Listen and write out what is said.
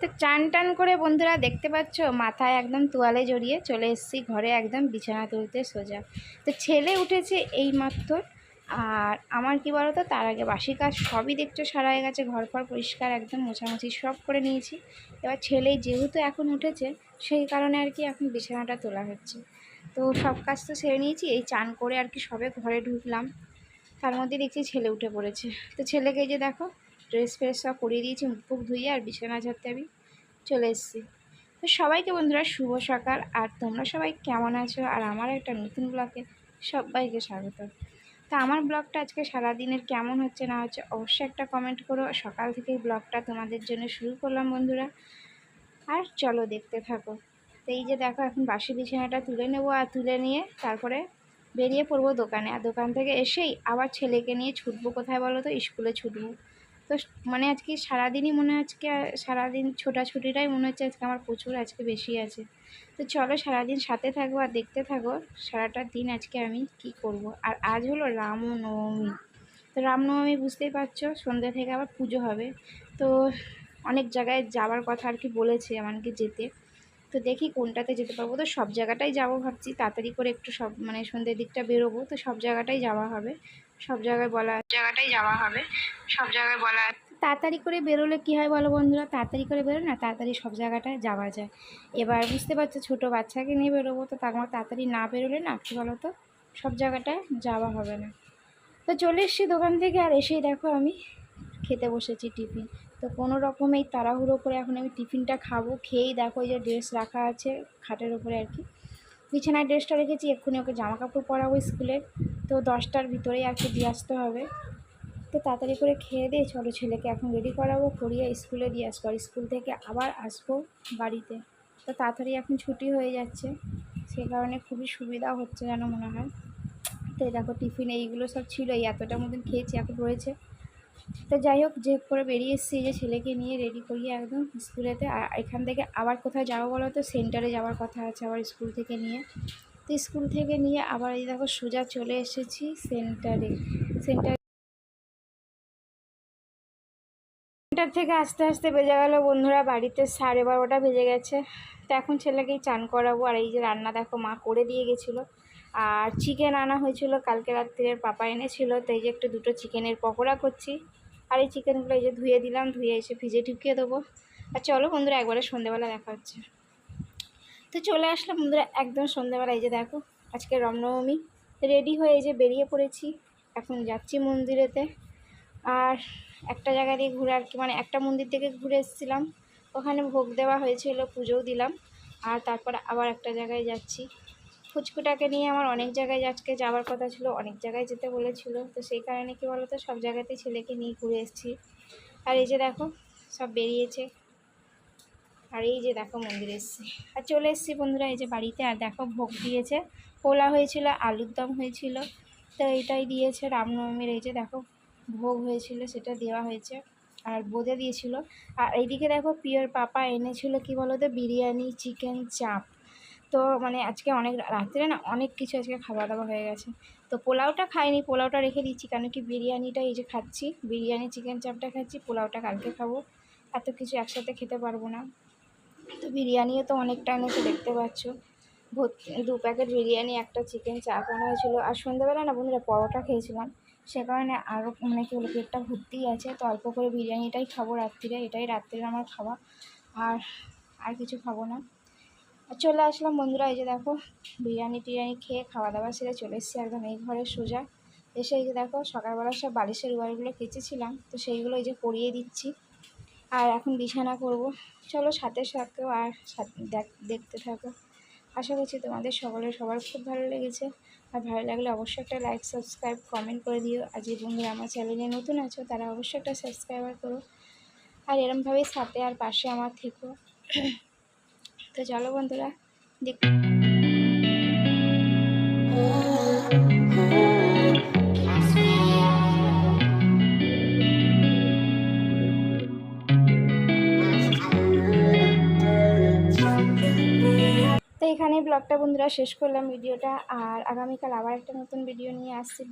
তো চান টান করে বন্ধুরা দেখতে পাচ্ছ? মাথায় একদম তোয়ালে জড়িয়ে চলে এসেছি, ঘরে একদম বিছানা তুলতে সোজা। তো ছেলে উঠেছে এই মাত্র আর আমার কি বলো তো তার আগে বাসি কাজ সবই দেখছ, সারা হয়ে গেছে ঘর ফর পরিষ্কার একদম মোছামুছি সব করে নিয়েছি। এবার ছেলে যেহেতু এখন উঠেছে, সেই কারণে আর কি এখন বিছানাটা তোলা হচ্ছে। তো সব কাজ তো সেরে নিয়েছি, এই চান করে আর কি সবে ঘরে ঢুকলাম। তার মধ্যে দেখছি ছেলে উঠে পড়েছে। তো ছেলেকে যে দেখো ড্রেস ফ্রেস সব পরিয়ে দিয়েছি মুখ ফুক ধুয়ে আর বিছানা ঝাড়তে আমি চলে এসেছি। তো সবাইকে বন্ধুরা, শুভ সকাল। আর তোমরা সবাই কেমন আছো? আর আমার একটা নতুন ব্লগে সবাইকে স্বাগত। তা আমার ব্লগটা আজকে সারাদিনের কেমন হচ্ছে না হচ্ছে অবশ্যই একটা কমেন্ট করো। সকাল থেকেই ব্লগটা তোমাদের জন্য শুরু করলাম বন্ধুরা। আর চলো দেখতে থাকো। তো এই যে দেখো, এখন বাসি বিছানাটা তুলে নেব আর তুলে নিয়ে তারপরে বেরিয়ে পড়ব দোকানে। আর দোকান থেকে এসেই আবার ছেলেকে নিয়ে ছুটবো। কোথায় বলো তো? স্কুলে ছুটবো। তো মানে আজকে সারাদিনই মনে হয় আজকে সারাদিন ছোটাছুটিটাই মনে হচ্ছে আজকে আমার প্রচুর আজকে বেশি আছে। তো চলো সারাদিন সাথে থাকব আর দেখতে থাকো, সারাটা দিন আজকে আমি কি করব। আর আজ হলো রামনবমী। তো রামনবমী বুঝতেই পারছ, সন্ধ্যা থেকে আবার পুজো হবে। তো অনেক জায়গায় যাওয়ার কথা আর কি বলেছে আমাকে যেতে। তো দেখি কোনটাতে যেতে পারব। তো সব জায়গাটাই যাব ভাবছি। তাড়াতাড়ি করে একটু সব মানে সন্ধ্যের দিকটা বেরোবো। তো সব জায়গাটাই যাওয়া হবে। সব জায়গায় বলা জায়গাটাই যাওয়া হবে। সব জায়গায় বলা তাড়াতাড়ি করে বেরোলে কী হয় বলো বন্ধুরা? তাড়াতাড়ি করে বেরো না তাড়াতাড়ি সব জায়গাটায় যাওয়া যায়। এবার বুঝতে পারছ ছোটো বাচ্চাকে নিয়ে বেরোবো। তো তার তাড়াতাড়ি না বেরোলে না কী বলো তো সব জায়গাটায় যাওয়া হবে না। তো চলে এসছি দোকান থেকে আর এসেই দেখো আমি খেতে বসেছি টিফিন। তো কোনো রকমেই তাড়াহুড়ো করে এখন আমি টিফিনটা খাব। খেয়েই দেখো যে ড্রেস রাখা আছে খাটের ওপরে আর কি। বিছানায় ড্রেসটা রেখেছি, এক্ষুনি ওকে জামা কাপড় পরাবো স্কুলের তো দশটার ভিতরেই আর কি দিয়ে আসতে হবে। তো তাড়াতাড়ি করে খেয়ে দিয়ে ছোটো ছেলেকে এখন রেডি করাবো করিয়ে স্কুলে দিয়ে আসব। আর স্কুল থেকে আবার আসব বাড়িতে। তো তাড়াতাড়ি এখন ছুটি হয়ে যাচ্ছে। সে কারণে খুবই সুবিধা হচ্ছে যেন মনে হয়। তো দেখো টিফিন এইগুলো সব ছিল এই এতটার মতন খেয়েছি এখন রয়েছে তো যাই হোক, যে করে বেরিয়ে এসেছি যে ছেলেকে নিয়ে রেডি করিয়ে একদম স্কুলেতে আর এখান থেকে আবার কোথায় যাব বলো তো? সেন্টারে যাওয়ার কথা আছে আবার স্কুল থেকে নিয়ে। তো স্কুল থেকে নিয়ে আবার এই দেখো সোজা চলে এসেছি সেন্টারে সেন্টার সেন্টার থেকে আস্তে আস্তে বেজে গেল বন্ধুরা, বাড়িতে সাড়ে বারোটা বেজে গেছে। তো এখন ছেলেকেই চান করাবো, আর এই যে রান্না দেখো মা করে দিয়ে গেছিল। আর চিকেন আনা হয়েছিল, কালকে রাত্রের পাপা এনেছিল, তো এই যে একটু দুটো চিকেনের পকোড়া করছি। আর এই চিকেনগুলো এই যে ধুয়ে দিলাম, ধুয়ে এসে ভিজে ঢুকিয়ে দেবো। আর চলো বন্ধুরা, একবারে সন্ধেবেলা দেখা হচ্ছে। তো চলে আসলাম বন্ধুরা, একদম সন্ধেবেলা, এই যে দেখো, আজকে রামনবমী। রেডি হয়ে এই যে বেরিয়ে পড়েছি, এখন যাচ্ছি মন্দিরেতে। আর একটা জায়গা দিয়ে ঘুরে আর কি মানে একটা মন্দির থেকে ঘুরে এসেছিলাম। ওখানে ভোগ দেওয়া হয়েছিল, পুজোও দিলাম। আর তারপর আবার একটা জায়গায় যাচ্ছি। ফুচকুটাকে নিয়ে আমার অনেক জায়গায় আজকে যাওয়ার কথা ছিল, অনেক জায়গায় যেতে বলেছিল। তো সেই কারণে কি বলতো, সব জায়গাতেই ছেলেকে নিয়ে ঘুরে এসেছি। আর এই যে দেখো, সব বেরিয়েছে। আর এই যে দেখো, মন্দিরে এসেছি। আর চলে এসেছি বন্ধুরা, এই যে বাড়িতে। আর দেখো, ভোগ দিয়েছে। পোলা হয়েছিল, আলুর দম হয়েছিল। তো এইটাই দিয়েছে রামনবমীর এই যে দেখো ভোগ হয়েছিল, সেটা দেওয়া হয়েছে আর বোঁদে দিয়েছিল। আর এইদিকে দেখো পিওর পাপা এনেছিল কি বলো তো বিরিয়ানি চিকেন চাপ। তো মানে আজকে অনেক রাত্রে না অনেক কিছু আজকে খাওয়া দাওয়া হয়ে গেছে। তো পোলাওটা খাইনি, পোলাওটা রেখে দিচ্ছি কেন কি বিরিয়ানিটা এই যে খাচ্ছি, বিরিয়ানি চিকেন চাপটা খাচ্ছি, পোলাওটা কালকে খাব। এত কিছু একসাথে খেতে পারব না। তো বিরিয়ানিও তো অনেকটা এনেছে দেখতে পাচ্ছ। দু প্যাকেট বিরিয়ানি, একটা চিকেন চাপ আনা হয়েছিলো। আর সন্ধ্যাবেলা না বন্ধুরা পরোটা খেয়েছিলাম। সে কারণে আরও মানে কি বলো, পেটটা ভর্তিই আছে। তো অল্প করে বিরিয়ানিটাই খাব রাত্রিরে, এটাই রাত্রিরে আমার খাওয়া। আর আর কিছু খাব না। আর চলে আসলাম বন্ধুরা, এই যে দেখো, বিরিয়ানি টিরিয়ানি খেয়ে খাওয়া দাওয়া সেরে চলে এসেছি একদম এই ঘরে সোজা। এসে এই যে দেখো, সকালবেলা সব বালিশের ওয়ারগুলো কেচেছিলাম, তো সেইগুলো এই যে পরিয়ে দিচ্ছি। আর এখন বিছানা করব। চলো সাথে সাথেও আর দেখতে থাকো। আশা করছি তোমাদের সকলের, সবার খুব ভালো লেগেছে। আর ভালো লাগলে অবশ্যই একটা লাইক সাবস্ক্রাইব কমেন্ট করে দিও। আর যে বন্ধুরা আমার চ্যানেলে নতুন আছো, তারা অবশ্যই একটা সাবস্ক্রাইবার করো। আর এরমভাবেই সাথে আর পাশে আমার থেকো। তো চলো বন্ধুরা দেখ ব্লগটা বন্ধুরা শেষ করলাম ভিডিওটা। আর আগামীকাল আবার একটা নতুন ভিডিও নিয়ে আসছি।